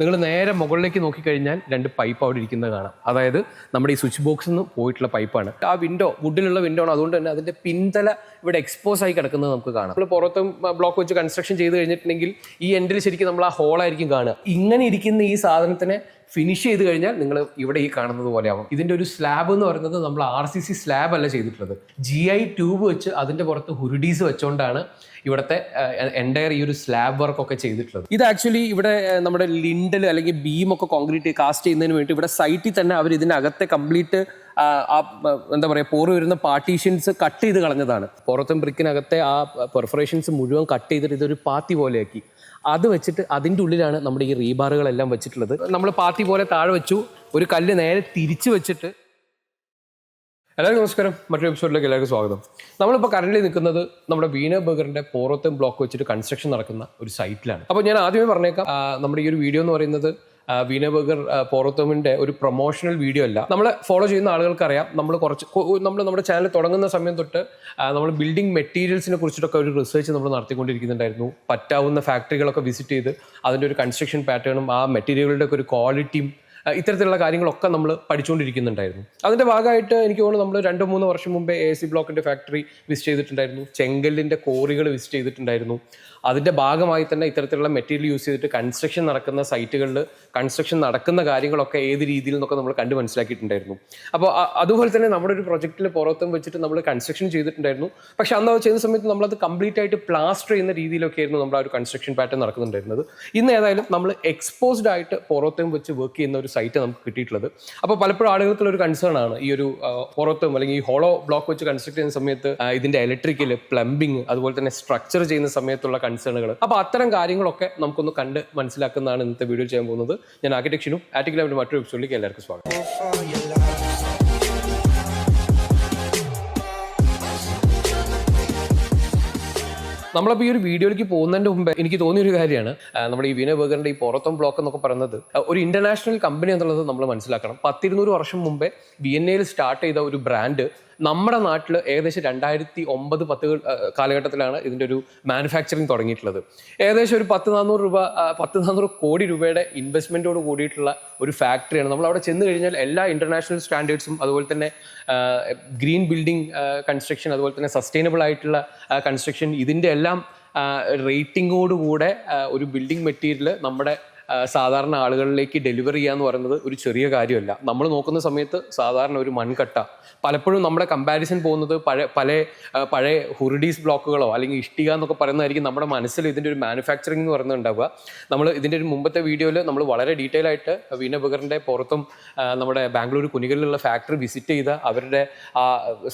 നിങ്ങൾ നേരെ മുകളിലേക്ക് നോക്കിക്കഴിഞ്ഞാൽ രണ്ട് പൈപ്പ് അവിടെ ഇരിക്കുന്നത് കാണാം. അതായത് നമ്മുടെ ഈ സ്വിച്ച് ബോക്സിൽ നിന്ന് പോയിട്ടുള്ള പൈപ്പാണ് ആ വിൻഡോ വുഡിലുള്ള വിൻഡോ ആണ്. അതുകൊണ്ട് തന്നെ അതിന്റെ പിന്തല ഇവിടെ എക്സ്പോസ് ആയി കിടക്കുന്നത് നമുക്ക് കാണാം. നമ്മൾ പുറത്തും ബ്ലോക്ക് വെച്ച് കൺസ്ട്രക്ഷൻ ചെയ്ത് കഴിഞ്ഞിട്ടുണ്ടെങ്കിൽ ഈ എൻഡിൽ ശരിക്കും നമ്മൾ ആ ഹോളായിരിക്കും കാണുക. ഇങ്ങനെ ഇരിക്കുന്ന ഈ സാധനത്തിനെ ഫിനിഷ് ചെയ്ത് കഴിഞ്ഞാൽ നിങ്ങൾ ഇവിടെ ഈ കാണുന്നത് പോലെ ആവും. ഇതിന്റെ ഒരു സ്ലാബ് എന്ന് പറയുന്നത് നമ്മൾ ആർ സി സി സ്ലാബ് അല്ല ചെയ്തിട്ടുള്ളത്. ജി ഐ ട്യൂബ് വെച്ച് അതിന്റെ പുറത്ത് ഹുരുഡീസ് വെച്ചുകൊണ്ടാണ് ഇവിടുത്തെ എന്റയർ ഈ ഒരു സ്ലാബ് വർക്ക് ഒക്കെ ചെയ്തിട്ടുള്ളത്. ഇത് ആക്ച്വലി ഇവിടെ നമ്മുടെ ലിൻഡൽ അല്ലെങ്കിൽ ബീം ഒക്കെ കോൺക്രീറ്റ് കാസ്റ്റ് ചെയ്യുന്നതിന് വേണ്ടി ഇവിടെ സൈറ്റിൽ തന്നെ അവർ ഇതിനകത്തെ കംപ്ലീറ്റ് ആ എന്താ പറയുക പോറ് വരുന്ന പാർട്ടീഷൻസ് കട്ട് ചെയ്ത് കളഞ്ഞതാണ്. പുറത്തും ബ്രിക്കിനകത്തെ ആ പെർഫറേഷൻസ് മുഴുവൻ കട്ട് ചെയ്തിട്ട് ഇതൊരു പാത്തി പോലെയാക്കി. അത് വെച്ചിട്ട് അതിന്റെ ഉള്ളിലാണ് നമ്മുടെ ഈ റീബാറുകളെല്ലാം വെച്ചിട്ടുള്ളത്. നമ്മൾ പാത്തി പോലെ താഴെ വെച്ചു ഒരു കല്ല് നേരെ തിരിച്ചു വെച്ചിട്ട്. എല്ലാവർക്കും നമസ്കാരം. മറ്റൊരു എപ്പിസോഡിലേക്ക് എല്ലാവർക്കും സ്വാഗതം. നമ്മളിപ്പോൾ കറന്റ് നിൽക്കുന്നത് നമ്മുടെ വീണ ബഗറിന്റെ പോറത്തും ബ്ലോക്ക് വെച്ചിട്ട് കൺസ്ട്രക്ഷൻ നടക്കുന്ന ഒരു സൈറ്റിലാണ് അപ്പോൾ ഞാൻ ആദ്യമേ പറഞ്ഞേക്കാം നമ്മുടെ ഈ ഒരു വീഡിയോ എന്ന് പറയുന്നത് ആ, പോറത്തോമിന്റെ ഒരു പ്രൊമോഷണൽ വീഡിയോ അല്ല. നമ്മളെ ഫോളോ ചെയ്യുന്ന ആളുകൾക്കറിയാം നമ്മൾ കുറച്ച് നമ്മൾ നമ്മുടെ ചാനൽ തുടങ്ങുന്ന സമയം തൊട്ട് നമ്മൾ ബിൽഡിംഗ് മെറ്റീരിയൽസിനെ കുറിച്ചിട്ടൊക്കെ ഒരു റിസർച്ച് നമ്മൾ നടത്തിക്കൊണ്ടിരിക്കുന്നുണ്ടായിരുന്നു. പറ്റാവുന്ന ഫാക്ടറികളൊക്കെ വിസിറ്റ് ചെയ്ത് അതിന്റെ ഒരു കൺസ്ട്രക്ഷൻ പാറ്റേണും ആ മെറ്റീരിയലുകളുടെ ഒക്കെ ഒരു ക്വാളിറ്റിയും ഇത്തരത്തിലുള്ള കാര്യങ്ങളൊക്കെ നമ്മൾ പഠിച്ചുകൊണ്ടിരിക്കുന്നുണ്ടായിരുന്നു അതിന്റെ ഭാഗമായിട്ട് എനിക്ക് തോന്നുന്നു നമ്മൾ രണ്ട് മൂന്ന് വർഷം മുമ്പേ എ സി ബ്ലോക്കിന്റെ ഫാക്ടറി വിസിറ്റ് ചെയ്തിട്ടുണ്ടായിരുന്നു. ചെങ്കല്ലിന്റെ കോറികൾ വിസിറ്റ് ചെയ്തിട്ടുണ്ടായിരുന്നു. അതിന്റെ ഭാഗമായി തന്നെ ഇത്തരത്തിലുള്ള മെറ്റീരിയൽ യൂസ് ചെയ്തിട്ട് കൺസ്ട്രക്ഷൻ നടക്കുന്ന സൈറ്റുകളിൽ കൺസ്ട്രക്ഷൻ നടക്കുന്ന കാര്യങ്ങളൊക്കെ ഏത് രീതിയിൽ നിന്നൊക്കെ നമ്മൾ കണ്ടു മനസ്സിലാക്കിയിട്ടുണ്ടായിരുന്നു. അപ്പോൾ അതുപോലെ തന്നെ നമ്മുടെ ഒരു പ്രൊജക്റ്റിൽ പുറത്തും വെച്ചിട്ട് നമ്മൾ കൺസ്ട്രക്ഷൻ ചെയ്തിട്ടുണ്ടായിരുന്നു. പക്ഷേ അന്ന് ചെയ്യുന്ന സമയത്ത് നമ്മളത് കംപ്ലീറ്റ് ആയിട്ട് പ്ലാസ്റ്റർ ചെയ്യുന്ന രീതിയിലൊക്കെ ആയിരുന്നു നമ്മുടെ ആ ഒരു കൺസ്ട്രക്ഷൻ പാറ്റേൺ നടക്കുന്നുണ്ടായിരുന്നത്. ഇന്ന് ഏതായാലും നമ്മൾ എക്സ്പോസ്ഡ് ആയിട്ട് പുറത്തും വെച്ച് വർക്ക് ചെയ്യുന്ന ഒരു സൈറ്റ് നമുക്ക് കിട്ടിയിട്ടുള്ളത്. അപ്പോൾ പലപ്പോഴും ആളുകൾക്കുള്ള ഒരു കൺസേൺ ആണ് ഈ ഒരു പുറത്തും അല്ലെങ്കിൽ ഈ ഹോളോ ബ്ലോക്ക് വെച്ച് കൺസ്ട്രക്ട് ചെയ്യുന്ന സമയത്ത് ഇതിന്റെ ഇലക്ട്രിക്കൽ പ്ലംബിംഗ് അതുപോലെ തന്നെ സ്ട്രക്ചർ ചെയ്യുന്ന സമയത്തുള്ള കൺസേണുകൾ അപ്പോൾ അത്തരം കാര്യങ്ങളൊക്കെ നമുക്കൊന്ന് കണ്ട് മനസ്സിലാക്കുന്നതാണ് ഇന്നത്തെ വീഡിയോ ചെയ്യാൻ പോകുന്നത്. ഞാൻ ആർക്കിടെക്ഷനും ആറ്റിക്കലാമിന്റെ മറ്റൊരു എപ്പിസോഡിലേക്ക് എല്ലാവർക്കും സ്വാഗതം. നമ്മളപ്പോൾ ഈ ഒരു വീഡിയോയിലേക്ക് പോകുന്നതിന്റെ മുമ്പ് എനിക്ക് തോന്നിയൊരു കാര്യമാണ്. നമ്മുടെ ഈ വിനയ ബേഗറിന്റെ ഈ പുറത്തും ബ്ലോക്ക് എന്നൊക്കെ പറയുന്നത് ഒരു ഇന്റർനാഷണൽ കമ്പനി എന്നുള്ളത് നമ്മൾ മനസ്സിലാക്കണം. പത്തിരുന്നൂറ് വർഷം മുമ്പേ വി എൻ എയിൽ സ്റ്റാർട്ട് ചെയ്ത ഒരു ബ്രാൻഡ് നമ്മുടെ നാട്ടിൽ ഏകദേശം രണ്ടായിരത്തി ഒമ്പത് പത്ത് കാലഘട്ടത്തിലാണ് ഇതിന്റെ ഒരു മാനുഫാക്ചറിങ് തുടങ്ങിയിട്ടുള്ളത്. ഏകദേശം ഒരു പത്ത് നാനൂറ് രൂപ പത്ത് നാനൂറ് കോടി രൂപയുടെ ഇൻവെസ്റ്റ്മെന്റോട് കൂടിയിട്ടുള്ള ഒരു ഫാക്ടറിയാണ് നമ്മൾ അവിടെ ചെന്ന് കഴിഞ്ഞാൽ എല്ലാ ഇന്റർനാഷണൽ സ്റ്റാൻഡേർഡ്സും അതുപോലെ തന്നെ ഗ്രീൻ ബിൽഡിംഗ് കൺസ്ട്രക്ഷൻ അതുപോലെ തന്നെ സസ്റ്റൈനബിൾ ആയിട്ടുള്ള കൺസ്ട്രക്ഷൻ ഇതിന്റെ എല്ലാം റേറ്റിംഗോടുകൂടെ ഒരു ബിൽഡിംഗ് മെറ്റീരിയൽ നമ്മുടെ സാധാരണ ആളുകളിലേക്ക് ഡെലിവർ ചെയ്യുക എന്ന് പറയുന്നത് ഒരു ചെറിയ കാര്യമല്ല. നമ്മൾ നോക്കുന്ന സമയത്ത് സാധാരണ ഒരു മൺകട്ട. പലപ്പോഴും നമ്മുടെ കമ്പാരിസൺ പോകുന്നത് പഴയ പല പഴയ ഹുറിഡീസ് ബ്ലോക്കുകളോ അല്ലെങ്കിൽ ഇഷ്ടിക എന്നൊക്കെ പറയുന്നതായിരിക്കും നമ്മുടെ മനസ്സിൽ ഇതിന്റെ ഒരു മാനുഫാക്ചറിങ് എന്ന് പറയുന്നത് ഉണ്ടാവുക. നമ്മൾ ഇതിന്റെ ഒരു മുമ്പത്തെ വീഡിയോയിൽ നമ്മൾ വളരെ ഡീറ്റെയിൽ ആയിട്ട് വീണ ബഗറിന്റെ പുറത്തും നമ്മുടെ ബാംഗ്ലൂർ കുനികളിലുള്ള ഫാക്ടറി വിസിറ്റ് ചെയ്ത അവരുടെ ആ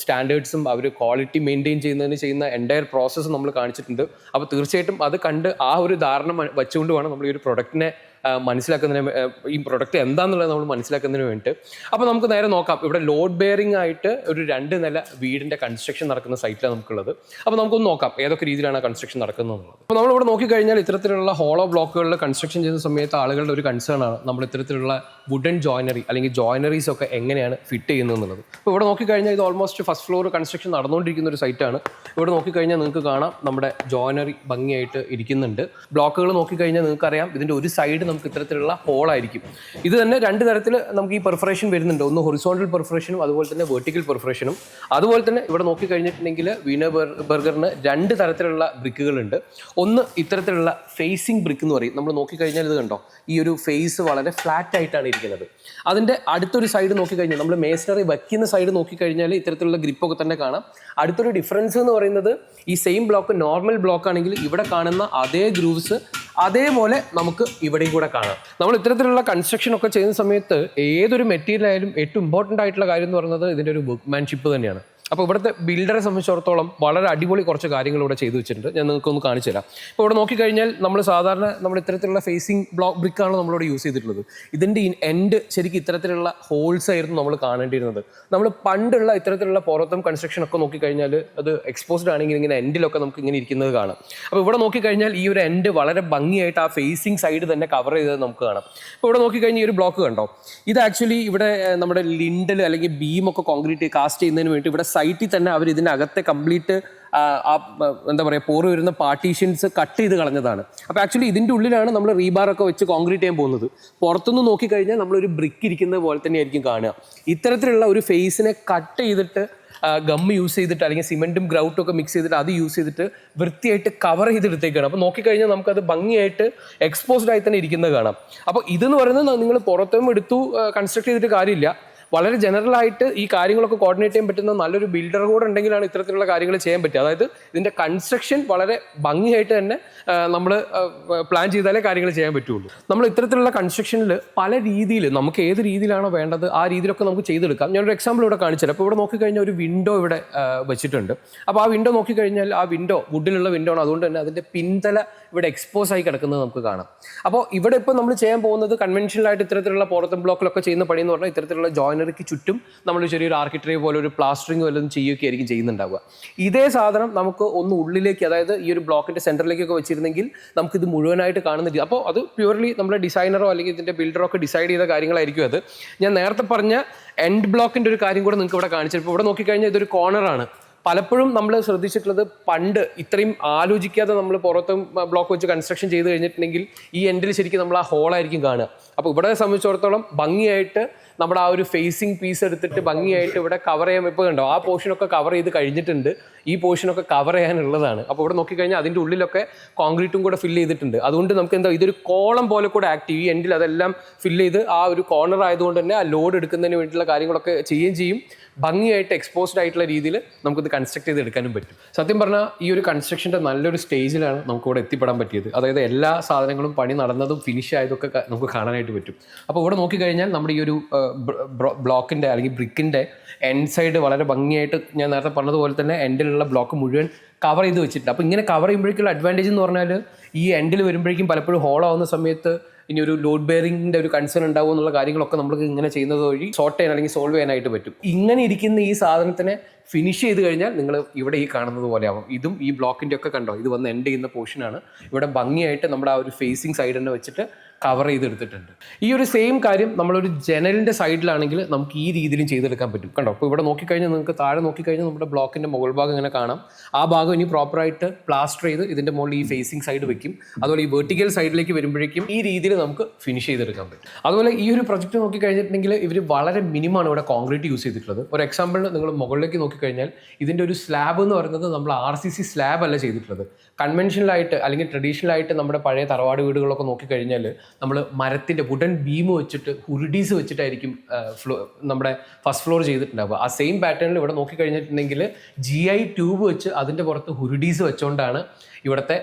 സ്റ്റാൻഡേർഡ്സും അവർ ക്വാളിറ്റി മെയിന്റെയിൻ ചെയ്യുന്നതിന് ചെയ്യുന്ന എന്റയർ പ്രോസസ്സ് നമ്മൾ കാണിച്ചിട്ടുണ്ട്. അപ്പോൾ തീർച്ചയായിട്ടും അത് കണ്ട് ആ ഒരു ധാരണ വെച്ചുകൊണ്ട് വേണം നമ്മൾ ഈ ഒരു പ്രൊഡക്റ്റിനെ മനസ്സിലാക്കുന്നതിന് ഈ പ്രൊഡക്റ്റ് എന്താണെന്നുള്ളത് നമ്മൾ മനസ്സിലാക്കുന്നതിന് വേണ്ടിയിട്ട്. അപ്പോൾ നമുക്ക് നേരെ നോക്കാം. ഇവിടെ ലോഡ് ബെയറിംഗ് ആയിട്ട് ഒരു രണ്ട് നില വീടിന്റെ കൺസ്ട്രക്ഷൻ നടക്കുന്ന സൈറ്റിലാണ് നമുക്കുള്ളത്. അപ്പോൾ നമുക്കൊന്ന് നോക്കാം ഏതൊക്കെ രീതിയിലാണ് കൺസ്ട്രക്ഷൻ നടക്കുന്നത് അപ്പോൾ നമ്മളിവിടെ നോക്കിക്കഴിഞ്ഞാൽ ഇത്തരത്തിലുള്ള ഹോളോ ബ്ലോക്കുകളിൽ കൺസ്ട്രക്ഷൻ ചെയ്യുന്ന സമയത്ത് ആളുകളുടെ ഒരു കൺസേൺ ആണ് നമ്മൾ ഇത്തരത്തിലുള്ള വുഡൻ ജോയിനറി അല്ലെങ്കിൽ ജോയിനറീസ് ഒക്കെ എങ്ങനെയാണ് ഫിറ്റ് ചെയ്യുന്നത് എന്നുള്ളത് അപ്പോൾ ഇവിടെ നോക്കിക്കഴിഞ്ഞാൽ ഇത് ഓൾമോസ്റ്റ് ഫസ്റ്റ് ഫ്ലോർ കൺസ്ട്രക്ഷൻ നടന്നുകൊണ്ടിരിക്കുന്ന ഒരു സൈറ്റാണ് ഇവിടെ നോക്കിക്കഴിഞ്ഞാൽ നിങ്ങൾക്ക് കാണാം നമ്മുടെ ജോയിനറി ഭംഗിയായിട്ട് ഇരിക്കുന്നുണ്ട്. ബ്ലോക്കുകൾ നോക്കിക്കഴിഞ്ഞാൽ നിങ്ങൾക്കറിയാം ഇതിന്റെ ഒരു സൈഡ് നമുക്ക് ഇത്തരത്തിലുള്ള ഹോളായിരിക്കും ഇത് തന്നെ രണ്ട് തരത്തിൽ നമുക്ക് ഈ പെർഫറേഷൻ വരുന്നുണ്ട്. ഒന്ന് ഹൊറിസോണ്ടൽ പെർഫറേഷനും അതുപോലെ തന്നെ വെർട്ടിക്കൽ പെർഫറേഷനും അതുപോലെ തന്നെ ഇവിടെ നോക്കി കഴിഞ്ഞിട്ടുണ്ടെങ്കിൽ വീണ ബർഗറിന് രണ്ട് തരത്തിലുള്ള ബ്രിക്കുകളുണ്ട് ഒന്ന് ഇത്തരത്തിലുള്ള ഫേസിംഗ് ബ്രിക്ക് എന്ന് പറയും. നമ്മൾ നോക്കിക്കഴിഞ്ഞാൽ ഇത് കണ്ടോ? ഈ ഒരു ഫേസ് വളരെ ഫ്ലാറ്റ് ആയിട്ടാണ് ഇരിക്കുന്നത്. അതിന്റെ അടുത്തൊരു സൈഡ് നോക്കിക്കഴിഞ്ഞാൽ നമ്മൾ മേസണറി വയ്ക്കുന്ന സൈഡ് നോക്കിക്കഴിഞ്ഞാൽ ഇത്തരത്തിലുള്ള ഗ്രിപ്പൊക്കെ തന്നെ കാണാം. അടുത്തൊരു ഡിഫറൻസ് എന്ന് പറയുന്നത് ഈ സെയിം ബ്ലോക്ക് നോർമൽ ബ്ലോക്ക് ആണെങ്കിൽ ഇവിടെ കാണുന്ന അതേ ഗ്രൂവ്സ് അതേപോലെ നമുക്ക് ഇവിടെയും കൂടെ കാണാം. നമ്മൾ ഇത്തരത്തിലുള്ള കൺസ്ട്രക്ഷൻ ഒക്കെ ചെയ്യുന്ന സമയത്ത് ഏതൊരു മെറ്റീരിയൽ ആയാലും ഏറ്റവും ഇമ്പോർട്ടന്റ് ആയിട്ടുള്ള കാര്യം എന്ന് പറയുന്നത് ഇതിന്റെ ഒരു വർക്ക്മാൻഷിപ്പ് തന്നെയാണ്. അപ്പോൾ ഇവിടുത്തെ ബിൽഡറെ സംബന്ധിച്ചിടത്തോളം വളരെ അടിപൊളി കുറച്ച് കാര്യങ്ങൾ ഇവിടെ ചെയ്തു വെച്ചിട്ടുണ്ട്. ഞാൻ നിങ്ങൾക്കൊന്ന് കാണിച്ചു തരാം. ഇപ്പോൾ ഇവിടെ നോക്കിക്കഴിഞ്ഞാൽ നമ്മൾ സാധാരണ നമ്മൾ ഇത്തരത്തിലുള്ള ഫേസിംഗ് ബ്ലോക്ക് ബ്രിക്കാണ് നമ്മളിവിടെ യൂസ് ചെയ്തിട്ടുള്ളത്. ഇതിന്റെ എൻഡ് ശരിക്കും ഇത്തരത്തിലുള്ള ഹോൾസ് ആയിരുന്നു നമ്മൾ കാണേണ്ടിയിരുന്നത്. നമ്മൾ പണ്ടുള്ള ഇത്തരത്തിലുള്ള പുറത്തും കൺസ്ട്രക്ഷൻ ഒക്കെ നോക്കിക്കഴിഞ്ഞാൽ അത് എക്സ്പോസ്ഡ് ആണെങ്കിൽ ഇങ്ങനെ എൻഡിലൊക്കെ നമുക്ക് ഇങ്ങനെ ഇരിക്കുന്നത് കാണാം. അപ്പോൾ ഇവിടെ നോക്കിക്കഴിഞ്ഞാൽ ഈ ഒരു എൻഡ് വളരെ ഭംഗിയായിട്ട് ആ ഫേസിംഗ് സൈഡ് തന്നെ കവർ ചെയ്തത് നമുക്ക് കാണാം. ഇപ്പോൾ ഇവിടെ നോക്കിക്കഴിഞ്ഞാൽ ഈ ഒരു ബ്ലോക്ക് കണ്ടോ? ഇത് ആക്ച്വലി ഇവിടെ നമ്മുടെ ലിൻഡൽ അല്ലെങ്കിൽ ബീമൊക്കെ കോൺക്രീറ്റ് കാസ്റ്റ് ചെയ്യുന്നതിന് വേണ്ടി ഇവിടെ സൈറ്റിൽ തന്നെ അവർ ഇതിനകത്തെ കംപ്ലീറ്റ് എന്താ പറയുക പോറ് വരുന്ന പാർട്ടീഷ്യൻസ് കട്ട് ചെയ്ത് കളഞ്ഞതാണ്. അപ്പോൾ ആക്ച്വലി ഇതിന്റെ ഉള്ളിലാണ് നമ്മൾ റീബാറൊക്കെ വെച്ച് കോൺക്രീറ്റ് ചെയ്യാൻ പോകുന്നത്. പുറത്തുനിന്ന് നോക്കിക്കഴിഞ്ഞാൽ നമ്മളൊരു ബ്രിക്ക് ഇരിക്കുന്നത് പോലെ തന്നെയായിരിക്കും കാണുക. ഇത്തരത്തിലുള്ള ഒരു ഫേസിനെ കട്ട് ചെയ്തിട്ട് ഗം യൂസ് ചെയ്തിട്ട് അല്ലെങ്കിൽ സിമെന്റും ഗ്രൗട്ടും ഒക്കെ മിക്സ് ചെയ്തിട്ട് അത് യൂസ് ചെയ്തിട്ട് വൃത്തിയായിട്ട് കവർ ചെയ്തെടുത്തേക്കാണ്. അപ്പോൾ നോക്കിക്കഴിഞ്ഞാൽ നമുക്കത് ഭംഗിയായിട്ട് എക്സ്പോസ്ഡ് ആയി തന്നെ ഇരിക്കുന്നത് കാണാം. അപ്പോൾ ഇതെന്ന് പറയുന്നത് നിങ്ങൾ പുറത്തും എടുത്തു കൺസ്ട്രക്ട് ചെയ്തിട്ട് കാര്യമില്ല. വളരെ ജനറൽ ആയിട്ട് ഈ കാര്യങ്ങളൊക്കെ കോർഡിനേറ്റ് ചെയ്യാൻ പറ്റുന്ന നല്ലൊരു ബിൽഡർ കൂടെ ഉണ്ടെങ്കിലാണ് ഇത്തരത്തിലുള്ള കാര്യങ്ങൾ ചെയ്യാൻ പറ്റുക. അതായത് ഇതിന്റെ കൺസ്ട്രക്ഷൻ വളരെ ഭംഗിയായിട്ട് തന്നെ നമ്മൾ പ്ലാൻ ചെയ്താലേ കാര്യങ്ങൾ ചെയ്യാൻ പറ്റുള്ളൂ. നമ്മൾ ഇത്തരത്തിലുള്ള കൺസ്ട്രക്ഷനിൽ പല രീതിയിൽ നമുക്ക് ഏത് രീതിയിലാണോ വേണ്ടത് ആ രീതിയിലൊക്കെ നമുക്ക് ചെയ്തെടുക്കാം. ഞാനൊരു എക്സാമ്പിൾ ഇവിടെ കാണിച്ചത് അപ്പോൾ ഇവിടെ നോക്കിക്കഴിഞ്ഞാൽ ഒരു വിൻഡോ ഇവിടെ വെച്ചിട്ടുണ്ട്. അപ്പോൾ ആ വിൻഡോ നോക്കിക്കഴിഞ്ഞാൽ ആ വിൻഡോ വുഡിലുള്ള വിൻഡോ ആണ്. അതുകൊണ്ട് തന്നെ അതിന്റെ പിന്തല ഇവിടെ എക്സ്പോസ് ആയി കിടക്കുന്നത് നമുക്ക് കാണാം. അപ്പോൾ ഇവിടെ ഇപ്പോൾ നമ്മൾ ചെയ്യാൻ പോകുന്നത് കൺവെൻഷനലായിട്ട് ഇത്തരത്തിലുള്ള പുറത്തും ബ്ലോക്കിലൊക്കെ ചെയ്യുന്ന പണി എന്ന് പറഞ്ഞാൽ ഇത്തരത്തിലുള്ള ജോയിനറിക്ക് ചുറ്റും നമ്മൾ ചെറിയൊരു ആർക്കിട്രേ പോലെ ഒരു പ്ലാസ്റ്ററിങ് വല്ലതും ചെയ്യുകയൊക്കെ ആയിരിക്കും ചെയ്യുന്നുണ്ടാവുക. ഇതേ സാധനം നമുക്ക് ഒന്ന് ഉള്ളിലേക്ക് അതായത് ഈ ഒരു ബ്ലോക്കിന്റെ സെന്ററിലേക്കൊക്കെ വെച്ചിരുന്നെങ്കിൽ നമുക്ക് ഇത് മുഴുവനായിട്ട് കാണുന്നില്ല അപ്പോൾ അത് പ്യൂർലി നമ്മുടെ ഡിസൈനറോ അല്ലെങ്കിൽ ഇതിന്റെ ബിൽഡറോ ഒക്കെ ഡിസൈഡ് ചെയ്ത കാര്യങ്ങളായിരിക്കും അത്. ഞാൻ നേരത്തെ പറഞ്ഞ എൻഡ് ബ്ലോക്കിന്റെ ഒരു കാര്യം കൂടെ നിങ്ങൾക്ക് ഇവിടെ കാണിച്ചപ്പോൾ ഇവിടെ നോക്കിക്കഴിഞ്ഞാൽ ഇതൊരു കോർണറാണ് പലപ്പോഴും നമ്മൾ ശ്രദ്ധിച്ചിട്ടുള്ളത് പണ്ട് ഇത്രയും ആലോചിക്കാതെ നമ്മൾ പുറത്തും ബ്ലോക്ക് വെച്ച് കൺസ്ട്രക്ഷൻ ചെയ്ത് കഴിഞ്ഞിട്ടുണ്ടെങ്കിൽ ഈ എൻഡിൽ ശരിക്കും നമ്മൾ ആ ഹോളായിരിക്കും കാണുക. അപ്പോൾ ഇവിടെ സംബന്ധിച്ചിടത്തോളം ഭംഗിയായിട്ട് നമ്മുടെ ആ ഒരു ഫേസിങ് പീസ് എടുത്തിട്ട് ഭംഗിയായിട്ട് ഇവിടെ കവർ ചെയ്യാൻ ഇപ്പോൾ കണ്ടോ? ആ പോർഷനൊക്കെ കവർ ചെയ്ത് കഴിഞ്ഞിട്ടുണ്ട്. ഈ പോർഷനൊക്കെ കവർ ചെയ്യാനുള്ളതാണ്. അപ്പോൾ ഇവിടെ നോക്കിക്കഴിഞ്ഞാൽ അതിന്റെ ഉള്ളിലൊക്കെ കോൺക്രീറ്റും കൂടെ ഫില്ല് ചെയ്തിട്ടുണ്ട്. അതുകൊണ്ട് നമുക്ക് എന്താ ഇതൊരു കോളം പോലെ കൂടെ ആക്ട് ചെയ്യും. എൻഡിൽ അതെല്ലാം ഫില്ല് ചെയ്ത് ആ ഒരു കോർണർ ആയതുകൊണ്ട് തന്നെ ആ ലോഡ് എടുക്കുന്നതിന് വേണ്ടിയിട്ടുള്ള കാര്യങ്ങളൊക്കെ ചെയ്യുകയും ചെയ്യും. ഭംഗിയായിട്ട് എക്സ്പോസ്ഡ് ആയിട്ടുള്ള രീതിയിൽ നമുക്കിത് കൺസ്ട്രക്ട് ചെയ്ത് എടുക്കാനും പറ്റും. സത്യം പറഞ്ഞാൽ ഈ ഒരു കൺസ്ട്രക്ഷന്റെ നല്ലൊരു സ്റ്റേജിലാണ് നമുക്ക് ഇവിടെ എത്തിപ്പെടാൻ പറ്റിയത്. അതായത് എല്ലാ സാധനങ്ങളും പണി നടന്നതും ഫിനിഷ് ആയതൊക്കെ നമുക്ക് കാണാനായിട്ട് പറ്റും. അപ്പോൾ ഇവിടെ നോക്കിക്കഴിഞ്ഞാൽ നമ്മുടെ ഈ ഒരു ബ്ലോക്കിന്റെ അല്ലെങ്കിൽ ബ്രിക്കിന്റെ എൻ സൈഡ് വളരെ ഭംഗിയായിട്ട് ഞാൻ നേരത്തെ പറഞ്ഞതുപോലെ തന്നെ എൻഡിലുള്ള ബ്ലോക്ക് മുഴുവൻ കവർ ചെയ്ത് വെച്ചിട്ടുണ്ട്. അപ്പോൾ ഇങ്ങനെ കവർ ചെയ്യുമ്പോഴേക്കുള്ള അഡ്വാന്റേജ് എന്ന് പറഞ്ഞാൽ ഈ എൻഡിൽ വരുമ്പോഴേക്കും പലപ്പോഴും ഹോൾ ആവുന്ന സമയത്ത് ഇനി ഒരു ലോഡ് ബെയറിംഗിന്റെ ഒരു കൺസേൺ ഉണ്ടാവും എന്നുള്ള കാര്യങ്ങളൊക്കെ നമുക്ക് ഇങ്ങനെ ചെയ്യുന്നത് വഴി സോർട്ട് ചെയ്യാൻ അല്ലെങ്കിൽ സോൾവ് ചെയ്യാനായിട്ട് പറ്റും. ഇങ്ങനെ ഇരിക്കുന്ന ഈ സാധനത്തിനെ ഫിനിഷ് ചെയ്ത് കഴിഞ്ഞാൽ നിങ്ങൾ ഇവിടെ ഈ കാണുന്നത് പോലെ ആവും. ഇതും ഈ ബ്ലോക്കിന്റെ ഒക്കെ കണ്ടോ? ഇത് വന്ന് എൻഡ് ചെയ്യുന്ന പോർഷനാണ് ഇവിടെ ഭംഗിയായിട്ട് നമ്മുടെ ആ ഒരു ഫേസിങ് സൈഡ് തന്നെ വെച്ചിട്ട് കവർ ചെയ്തെടുത്തിട്ടുണ്ട്. ഈ ഒരു സെയിം കാര്യം നമ്മളൊരു ജനലിന്റെ സൈഡിലാണെങ്കിൽ നമുക്ക് ഈ രീതിയിലും ചെയ്തെടുക്കാൻ പറ്റും. കണ്ടോ? അപ്പോൾ ഇവിടെ നോക്കിക്കഴിഞ്ഞാൽ നിങ്ങൾക്ക് താഴെ നോക്കിക്കഴിഞ്ഞാൽ നമ്മുടെ ബ്ലോക്കിന്റെ മുകൾ ഭാഗം ഇങ്ങനെ കാണാം. ആ ഭാഗം ഇനി പ്രോപ്പറായിട്ട് പ്ലാസ്റ്റർ ചെയ്ത് ഇതിന്റെ മുകളിൽ ഈ ഫേസിങ് സൈഡ് വെക്കും. അതുപോലെ ഈ വെർട്ടിക്കൽ സൈഡിലേക്ക് വരുമ്പോഴേക്കും ഈ രീതിയിൽ നമുക്ക് ഫിനിഷ് ചെയ്തെടുക്കാൻ പറ്റും. അതുപോലെ ഈ ഒരു പ്രൊജക്റ്റ് നോക്കിക്കഴിഞ്ഞിട്ടുണ്ടെങ്കിൽ ഇവർ വളരെ മിനിമമാണ് ഇവിടെ കോൺക്രീറ്റ് യൂസ് ചെയ്തിട്ടുള്ളത്. ഒരു എക്സാമ്പിൾ നിങ്ങൾ മുകളിലേക്ക് നോക്കിക്കഴിഞ്ഞാൽ ഇതിന്റെ ഒരു സ്ലാബ് എന്ന് പറയുന്നത് നമ്മൾ ആർ സി സി സ്ലാബ് അല്ല ചെയ്തിട്ടുള്ളത്. കൺവെൻഷനലായിട്ട് അല്ലെങ്കിൽ ട്രഡീഷണലായിട്ട് നമ്മുടെ പഴയ തറവാട് വീടുകളൊക്കെ നോക്കിക്കഴിഞ്ഞാൽ നമ്മൾ മരത്തിന്റെ വുഡൻ ബീം വെച്ചിട്ട് ഹുരുഡീസ് വെച്ചിട്ടായിരിക്കും ഫ്ലോ നമ്മുടെ ഫസ്റ്റ് ഫ്ലോർ ചെയ്തിട്ടുണ്ടാവുക. ആ സെയിം പാറ്റേണിൽ ഇവിടെ നോക്കിക്കഴിഞ്ഞിട്ടുണ്ടെങ്കിൽ ജി ഐ ട്യൂബ് വെച്ച് അതിന്റെ പുറത്ത് ഹുരുഡീസ് വെച്ചുകൊണ്ടാണ് ഇവിടുത്തെ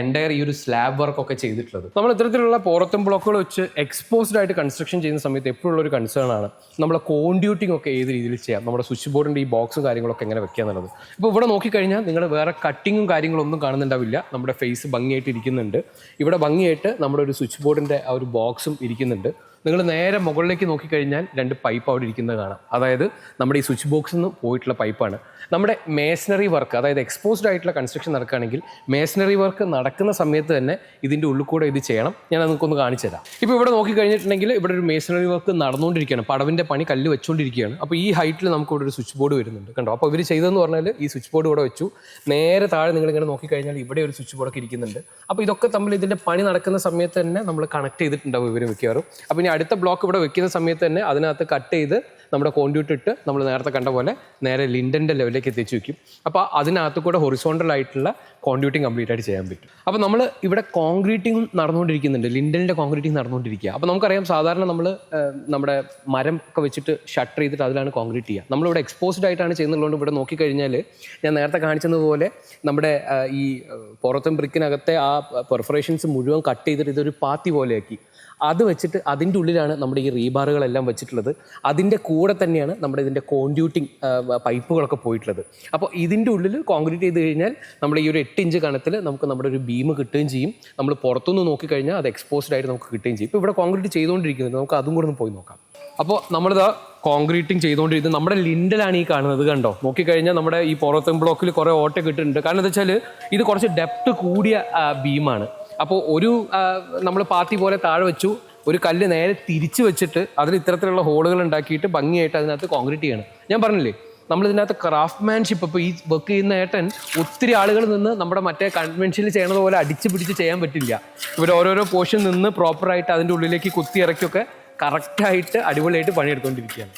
എന്റയർ ഈ ഒരു സ്ലാബ് വർക്കൊക്കെ ചെയ്തിട്ടുള്ളത്. നമ്മൾ ഇത്തരത്തിലുള്ള പുറത്തും ബ്ലോക്കുകൾ വെച്ച് എക്സ്പോസ്ഡ് ആയിട്ട് കൺസ്ട്രക്ഷൻ ചെയ്യുന്ന സമയത്ത് എപ്പോഴുള്ള ഒരു കൺസേൺ ആണ് നമ്മൾ കോൺഡ്യൂട്ടിംഗ് ഒക്കെ ഏത് രീതിയിൽ ചെയ്യാം. നമ്മുടെ സ്വിച്ച് ബോർഡിന്റെ ഈ ബോക്സും കാര്യങ്ങളൊക്കെ എങ്ങനെ വെക്കുക എന്നുള്ളത്. ഇപ്പോൾ ഇവിടെ നോക്കിക്കഴിഞ്ഞാൽ നിങ്ങൾ വേറെ കട്ടിങ്ങും കാര്യങ്ങളൊന്നും കാണുന്നുണ്ടാവില്ല. നമ്മുടെ ഫേസ് ഭംഗിയായിട്ട് ഇരിക്കുന്നുണ്ട്. ഇവിടെ ഭംഗിയായിട്ട് നമ്മുടെ ഒരു സ്വിച്ച് ബോർഡിന്റെ ആ ഒരു ബോക്സും ഇരിക്കുന്നുണ്ട്. നിങ്ങൾ നേരെ മുകളിലേക്ക് നോക്കിക്കഴിഞ്ഞാൽ രണ്ട് പൈപ്പ് അവിടെ ഇരിക്കുന്നത് കാണാം. അതായത് നമ്മുടെ ഈ സ്വിച്ച് ബോക്സിൽ നിന്ന് പോയിട്ടുള്ള പൈപ്പാണ് നമ്മുടെ മേസണറി വർക്ക് അതായത് എക്സ്പോസ്ഡ് ആയിട്ടുള്ള കൺസ്ട്രക്ഷൻ നടക്കുകയാണെങ്കിൽ മേസണറി വർക്ക് നടക്കുന്ന സമയത്ത് തന്നെ ഇതിന്റെ ഉള്ളിൽ കൂടെ ഇത് ചെയ്യണം. ഞാൻ നിങ്ങൾക്കൊന്ന് കാണിച്ചു തരാം. ഇപ്പോൾ ഇവിടെ നോക്കിക്കഴിഞ്ഞിട്ടുണ്ടെങ്കിൽ ഇവിടെ ഒരു മേസണറി വർക്ക് നടന്നുകൊണ്ടിരിക്കുകയാണ്. പടവിന്റെ പണി കല്ല് വെച്ചുകൊണ്ടിരിക്കുകയാണ്. അപ്പോൾ ഈ ഹൈറ്റിൽ നമുക്ക് ഇവിടെ ഒരു സ്വിച്ച് ബോർഡ് വരുന്നുണ്ട്. കണ്ടോ? അപ്പോൾ ഇവർ ചെയ്തതെന്ന് പറഞ്ഞാൽ ഈ സ്വിച്ച് ബോർഡ് ഇവിടെ വെച്ചു. നേരെ താഴെ നിങ്ങൾ ഇങ്ങനെ നോക്കിക്കഴിഞ്ഞാൽ ഇവിടെ ഒരു സ്വിച്ച് ബോർഡൊക്കെ ഇരിക്കുന്നുണ്ട്. അപ്പോൾ ഇതൊക്കെ തമ്മിൽ ഇതിന്റെ പണി നടക്കുന്ന സമയത്ത് തന്നെ നമ്മൾ കണക്ട് ചെയ്തിട്ടുണ്ടാവും ഇവർ മിക്കവാറും. അപ്പോൾ ഇനി അടുത്ത ബ്ലോക്ക് ഇവിടെ വെക്കുന്ന സമയത്ത് തന്നെ അതിനകത്ത് കട്ട് ചെയ്ത് നമ്മുടെ കോൺഡ്യൂട്ട് ഇട്ട് നമ്മൾ നേരത്തെ കണ്ട പോലെ നേരെ ലിൻഡന്റെ ലെവലിലേക്ക് എത്തിച്ചു വയ്ക്കും അപ്പോൾ അതിനകത്ത് കൂടെ ഹൊറിസോണ്ടൽ ആയിട്ടുള്ള കോൺഡ്യൂട്ടിങ് കംപ്ലീറ്റ് ആയിട്ട് ചെയ്യാൻ പറ്റും. അപ്പോൾ നമ്മൾ ഇവിടെ കോൺക്രീറ്റിംഗ് നടന്നുകൊണ്ടിരിക്കുന്നുണ്ട്. ലിൻഡലിന്റെ കോൺക്രീറ്റിംഗ് നടന്നുകൊണ്ടിരിക്കുക. അപ്പോൾ നമുക്കറിയാം സാധാരണ നമ്മൾ നമ്മുടെ മരം ഒക്കെ വെച്ചിട്ട് ഷട്ടർ ചെയ്തിട്ട് അതിലാണ് കോൺക്രീറ്റ് ചെയ്യുക. നമ്മളിവിടെ എക്സ്പോസ്ഡ് ആയിട്ടാണ് ചെയ്യുന്നുള്ളതുകൊണ്ട് ഇവിടെ നോക്കിക്കഴിഞ്ഞാൽ ഞാൻ നേരത്തെ കാണിച്ചതുപോലെ നമ്മുടെ ഈ പുറത്തും ബ്രിക്കിനകത്തെ ആ പെർഫറേഷൻസ് മുഴുവൻ കട്ട് ചെയ്തിട്ട് ഇതൊരു പാത്തി പോലെയാക്കി. അത് വെച്ചിട്ട് അതിന്റെ ഉള്ളിലാണ് നമ്മുടെ ഈ റീബാറുകളെല്ലാം വെച്ചിട്ടുള്ളത്. അതിന്റെ കൂടെ തന്നെയാണ് നമ്മുടെ ഇതിന്റെ കോൺഡ്യൂട്ടിങ് പൈപ്പുകളൊക്കെ പോയിട്ടുള്ളത്. അപ്പോൾ ഇതിന്റെ ഉള്ളിൽ കോൺക്രീറ്റ് ചെയ്ത് കഴിഞ്ഞാൽ നമ്മൾ ഈ ഒരു എട്ട് ഇഞ്ച് കണത്തിൽ നമുക്ക് നമ്മുടെ ഒരു ബീം കിട്ടുകയും ചെയ്യും. നമ്മൾ പുറത്തുനിന്ന് നോക്കിക്കഴിഞ്ഞാൽ അത് എക്സ്പോസ്ഡ് ആയിട്ട് നമുക്ക് കിട്ടുകയും ചെയ്യും. ഇപ്പോൾ ഇവിടെ കോൺക്രീറ്റ് ചെയ്തുകൊണ്ടിരിക്കുന്നുണ്ട് നമുക്ക് അതും കൂടെ ഒന്ന് പോയി നോക്കാം. അപ്പോൾ നമ്മളിതാ കോൺക്രീറ്റിംഗ് ചെയ്തുകൊണ്ടിരിക്കുന്നത് നമ്മുടെ ലിൻഡലാണ് ഈ കാണുന്നത് കണ്ടോ? നോക്കിക്കഴിഞ്ഞാൽ നമ്മുടെ ഈ പുറത്തും ബ്ലോക്കിൽ കുറേ ഓട്ട കിട്ടുന്നുണ്ട്. കാരണം എന്താ വെച്ചാൽ ഇത് കുറച്ച് ഡെപ്ത് കൂടിയ ബീമാണ്. അപ്പോൾ ഒരു നമ്മൾ പാത്തി പോലെ താഴെ വെച്ചു ഒരു കല്ല് നേരെ തിരിച്ചു വെച്ചിട്ട് അതിൽ ഇത്തരത്തിലുള്ള ഹോളുകൾ ഉണ്ടാക്കിയിട്ട് ഭംഗിയായിട്ട് അതിനകത്ത് കോൺക്രീറ്റ് ചെയ്യണം. ഞാൻ പറഞ്ഞില്ലേ നമ്മൾ ഇതിനകത്ത് ക്രാഫ്റ്റ്മാൻഷിപ്പ് ഇപ്പോൾ ഈ വർക്ക് ചെയ്യുന്ന ഏട്ടൻ ഒത്തിരി ആളുകൾ നിന്ന് നമ്മുടെ മറ്റേ കൺവെൻഷനിൽ ചെയ്യണത് പോലെ അടിച്ച് പിടിച്ച് ചെയ്യാൻ പറ്റില്ല. ഇവർ ഓരോരോ പോർഷൻ നിന്ന് പ്രോപ്പറായിട്ട് അതിന്റെ ഉള്ളിലേക്ക് കുത്തി ഇറക്കിയൊക്കെ കറക്റ്റായിട്ട് അടിപൊളിയായിട്ട് പണിയെടുത്തുകൊണ്ടിരിക്കുകയാണ്